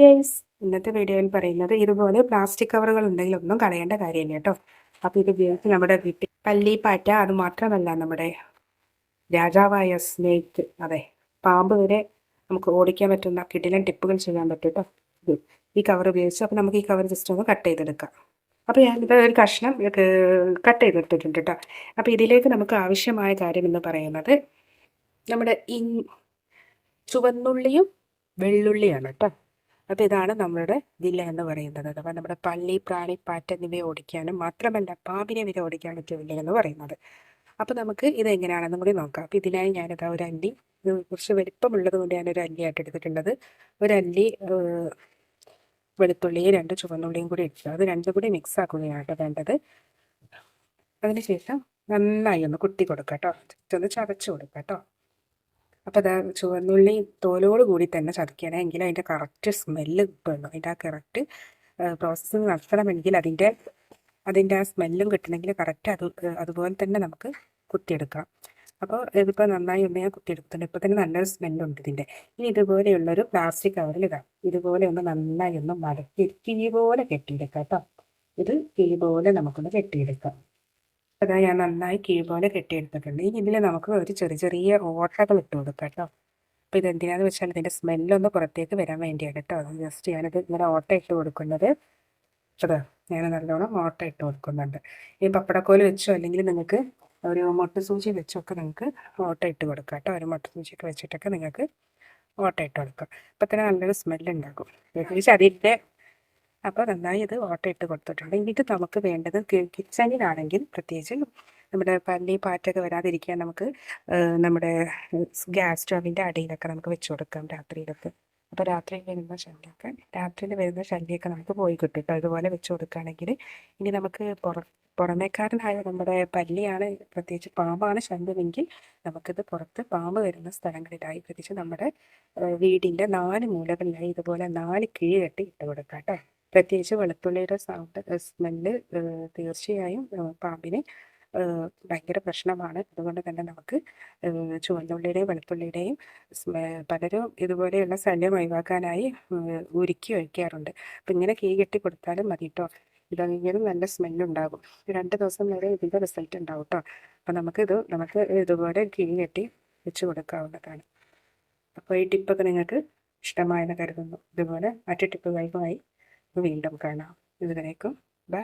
Guys ഇന്നത്തെ വീഡിയോയിൽ പറയുന്നത് ഇതുപോലെ പ്ലാസ്റ്റിക് കവറുകൾ ഉണ്ടെങ്കിൽ ഒന്നും കളയേണ്ട കാര്യമില്ല കേട്ടോ. അപ്പോൾ ഇത് ഉപയോഗിച്ച് നമ്മുടെ വീട്ടിൽ പല്ലി പാറ്റ അത് മാത്രമല്ല നമ്മുടെ രാജാവായ സ്നേക്ക് അതെ പാമ്പ് വരെ നമുക്ക് ഓടിക്കാൻ പറ്റുന്ന കിടിലൻ ടിപ്പുകൾ ചെയ്യാൻ പറ്റും കേട്ടോ. ഈ കവർ ഉപയോഗിച്ച് അപ്പോൾ നമുക്ക് ഈ കവർ ജസ്റ്റ് ഒന്ന് കട്ട് ചെയ്തെടുക്കാം. അപ്പോൾ ഞാനിത് ഒരു കഷ്ണം കട്ട് ചെയ്തെടുത്തിട്ടുണ്ട് കേട്ടോ. അപ്പോൾ ഇതിലേക്ക് നമുക്ക് ആവശ്യമായ കാര്യം എന്ന് പറയുന്നത് നമ്മുടെ ഈ ചുവന്നുള്ളിയും വെള്ളുള്ളിയാണ് കേട്ടോ. അപ്പോൾ ഇതാണ് നമ്മളുടെ ജില്ല എന്ന് പറയുന്നത്. അഥവാ നമ്മുടെ പള്ളി പ്രാണി പാറ്റ എന്നിവയെ ഓടിക്കാനും മാത്രമല്ല പാമ്പിനെ വരെ ഓടിക്കാൻ പറ്റില്ല എന്ന് പറയുന്നത്. അപ്പോൾ നമുക്ക് ഇത് എങ്ങനെയാണെന്നും കൂടി നോക്കാം. അപ്പോൾ ഇതിനായി ഞാനിതാ ഒരു അല്ലി കുറച്ച് വലിപ്പമുള്ളത് കൊണ്ട് ഒരു അല്ലിയായിട്ട് എടുത്തിട്ടുള്ളത്. ഒരു അല്ലി വെളുത്തുള്ളിയും രണ്ട് ചുവന്നുള്ളിയും കൂടി ഇട്ടു അത് രണ്ടും കൂടി മിക്സ് ആക്കുകയാണ് വേണ്ടത്. അതിനുശേഷം നന്നായി ഒന്ന് കുട്ടി കൊടുക്കാം കേട്ടോ ഒന്ന് ചതച്ച് കൊടുക്കാം കേട്ടോ അപ്പോൾ അത് ചുവന്നുള്ളി തോലോട് കൂടി തന്നെ ചതക്കണം എങ്കിൽ അതിന്റെ കറക്റ്റ് സ്മെല്ല് കിട്ടുമല്ലോ അതിന്റെ ആ കറക്റ്റ് പ്രോസസ്സിങ് നടത്തണമെങ്കിൽ അതിന്റെ അതിന്റെ ആ സ്മെല്ലും കിട്ടണമെങ്കിൽ കറക്റ്റ് അത് അതുപോലെ തന്നെ നമുക്ക് കുത്തിയെടുക്കാം. അപ്പോൾ ഇതിപ്പോൾ നന്നായി ഒന്ന് ഞാൻ കുത്തിയെടുക്കുന്നുണ്ട് ഇപ്പോൾ തന്നെ നല്ലൊരു സ്മെല്ലുണ്ട് ഇതിന്റെ ഇനി ഇതുപോലെയുള്ളൊരു പ്ലാസ്റ്റിക് കവറിൽ ഇതാ. ഇതുപോലെ ഒന്ന് നന്നായി ഒന്ന് മടക്കി കീ പോലെ കെട്ടിയെടുക്കാം കേട്ടോ. ഇത് ഈ പോലെ നമുക്കൊന്ന് കെട്ടിയെടുക്കാം. അതാ ഞാൻ നന്നായി കീഴ് പോലെ കെട്ടിയെടുത്തിട്ടുണ്ട്. ഇനി ഇതിൽ നമുക്ക് ഒരു ചെറിയ ചെറിയ ഓട്ടകൾ ഇട്ട് കൊടുക്കാം കേട്ടോ. അപ്പോൾ ഇതെന്തിനാന്ന് വെച്ചാൽ ഇതിന്റെ സ്മെല്ലൊന്ന് പുറത്തേക്ക് വരാൻ വേണ്ടിയാണ് കേട്ടോ. ജസ്റ്റ് ഞാനത് ഇങ്ങനെ ഓട്ട ഇട്ട് കൊടുക്കുന്നത്. അതാ ഞാൻ നല്ലോണം ഓട്ട ഇട്ട് കൊടുക്കുന്നുണ്ട്. ഈ പപ്പടക്കോൽ വെച്ചോ അല്ലെങ്കിൽ നിങ്ങൾക്ക് ഒരു മുട്ട സൂചി വെച്ചൊക്കെ നിങ്ങൾക്ക് ഓട്ട ഇട്ട് കൊടുക്കാം കേട്ടോ. ഒരു മുട്ട സൂചിയൊക്കെ വെച്ചിട്ടൊക്കെ നിങ്ങൾക്ക് ഓട്ട ഇട്ട് കൊടുക്കാം. അപ്പം തന്നെ നല്ലൊരു സ്മെല്ലുണ്ടാകും പ്രത്യേകിച്ച് അതിന്റെ അപ്പോൾ നന്നായി അത് ഇട്ട് കൊടുത്തിട്ടുണ്ട്. എന്നിട്ട് നമുക്ക് വേണ്ടത് കിച്ചണിലാണെങ്കിൽ പ്രത്യേകിച്ച് നമ്മുടെ പല്ലി പാറ്റൊക്കെ വരാതിരിക്കാൻ നമുക്ക് നമ്മുടെ ഗ്യാസ് സ്റ്റോവിന്റെ അടിയിലൊക്കെ നമുക്ക് വെച്ച് കൊടുക്കാം രാത്രിയിലൊക്കെ. അപ്പോൾ രാത്രി വരുന്ന ശല്യമൊക്കെ രാത്രിയിൽ വരുന്ന ശല്യമൊക്കെ നമുക്ക് പോയി കിട്ടും ഇതുപോലെ വെച്ച് കൊടുക്കുകയാണെങ്കിൽ ഇനി നമുക്ക് പുറ പുറമേക്കാരനായ നമ്മുടെ പല്ലിയാണ് പ്രത്യേകിച്ച് പാമ്പാണ് ശല്യമെങ്കിൽ നമുക്കിത് പുറത്ത് പാമ്പ് വരുന്ന സ്ഥലങ്ങളിലായി പ്രത്യേകിച്ച് നമ്മുടെ വീടിന്റെ നാല് മൂലകളിലായി ഇതുപോലെ നാല് കിഴി കെട്ടി ഇട്ട് കൊടുക്കാം കേട്ടോ. പ്രത്യേകിച്ച് വെളുത്തുള്ളിയുടെ സൗണ്ട് സ്മെല്ല് തീർച്ചയായും പാമ്പിന് ഭയങ്കര പ്രശ്നമാണ്. അതുകൊണ്ട് തന്നെ നമുക്ക് ചുവന്നുള്ളിയുടെയും വെളുത്തുള്ളിയുടെയും പലരും ഇതുപോലെയുള്ള ശല്യം ഒഴിവാക്കാനായി ഉരുക്കി വയ്ക്കാറുണ്ട് അപ്പം ഇങ്ങനെ കീ കെട്ടി കൊടുത്താലും മതി കേട്ടോ ഇതെങ്കിലും നല്ല സ്മെല്ലുണ്ടാകും രണ്ട് ദിവസം വരെ ഇതിന്റെ റിസൾട്ട് ഉണ്ടാവും കേട്ടോ അപ്പം നമുക്കിത് നമുക്ക് ഇതുപോലെ കീ കെട്ടി വെച്ച് കൊടുക്കാവുന്നതാണ്. അപ്പോൾ ഈ ടിപ്പൊക്കെ നിങ്ങൾക്ക് ഇഷ്ടമായെന്ന് കരുതുന്നു. ഇതുപോലെ മറ്റു ടിപ്പുകളുമായി വീണ്ടും കാണാം. ഇതുവരേക്കും ബൈ.